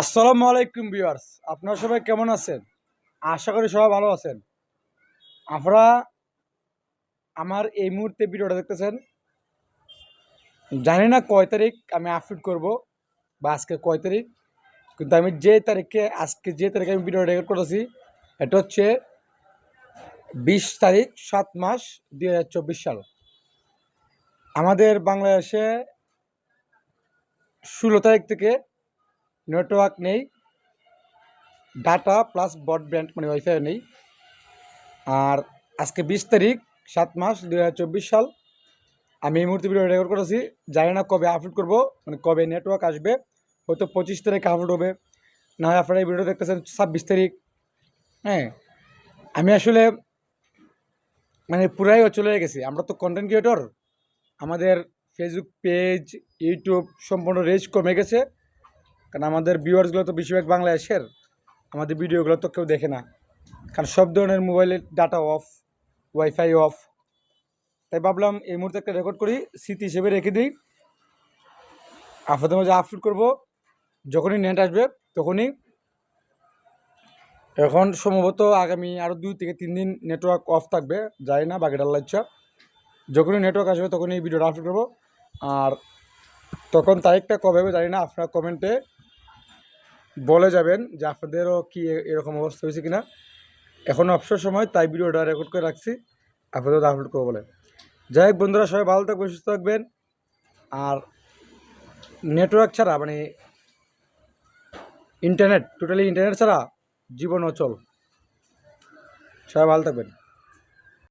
আসসালামু আলাইকুম ভিউয়ার্স। আপনারা সবাই কেমন আছেন? আশা করি সবাই ভালো আছেন। আপনারা আমার এই মুহূর্তে ভিডিওটা দেখতেছেন। জানি না কয় তারিখ আমি আপলোড করব বা আজকে কয় তারিখ, কিন্তু আমি যে তারিখে, আজকে যে তারিখে আমি ভিডিও রেকর্ড করেছি এটা হচ্ছে বিশ তারিখ সাত মাস দুই হাজার চব্বিশ সাল। আমাদের বাংলাদেশে ষোলো তারিখ থেকে নেটওয়ার্ক নেই ডাটা প্লাস ব্রডব্যান্ড মানে ওয়াইফাই নেই। আর আজকে বিশ তারিখ, সাত মাস দুই হাজার চব্বিশ সাল। আমি এই মুহূর্তে ভিডিও রেকর্ড করেছি, জানি না কবে আপলোড করব মানে কবে নেটওয়ার্ক আসবে, হয়তো পঁচিশ তারিখে আপলোড হবে। না হয় আপনারা এই ভিডিও দেখতেছেন ছাব্বিশ তারিখ। হ্যাঁ আমি আসলে মানে পুরাই চলে গেছি। আমরা তো কন্টেন্ট ক্রিয়েটর আমাদের ফেসবুক পেজ ইউটিউব সম্পূর্ণ রেজ কমে গেছে। কারণ আমাদের ভিউয়ার্সগুলো তো বেশিরভাগ বাংলাদেশের। আমাদের ভিডিওগুলো তো কেউ দেখে না। কারণ সব ধরনের মোবাইলের ডাটা অফ ওয়াইফাই অফ তাই ভাবলাম এই মুহূর্তে একটা রেকর্ড করি, স্মৃতি হিসেবে রেখে দিই। আপনাদের মাঝে আপলোড করব, যখনই নেট আসবে, তখনই। এখন সম্ভবত আগামী আরও দুই থেকে তিন দিন নেটওয়ার্ক অফ থাকবে যায় না, বাকিটা আল্লাহ ইচ্ছা। যখনই নেটওয়ার্ক আসবে, তখনই ভিডিওটা আপলোড করব। আর তখন তারিখটা কবে হবে জানি না, আপনারা কমেন্টে বলে যাবেন যে আপনাদেরও কি এরকম অবস্থা হয়েছে কিনা। এখন অবসর সময়, তাই ভিডিওটা রেকর্ড করে রাখছি। আপনাদের আপলোড করব বলে। যাই হোক বন্ধুরা, সবাই ভালো থাকবেন, সুস্থ থাকবেন। আর নেটওয়ার্ক ছাড়া মানে ইন্টারনেট টোটালি ইন্টারনেট ছাড়া জীবন অচল সবাই ভালো থাকবেন।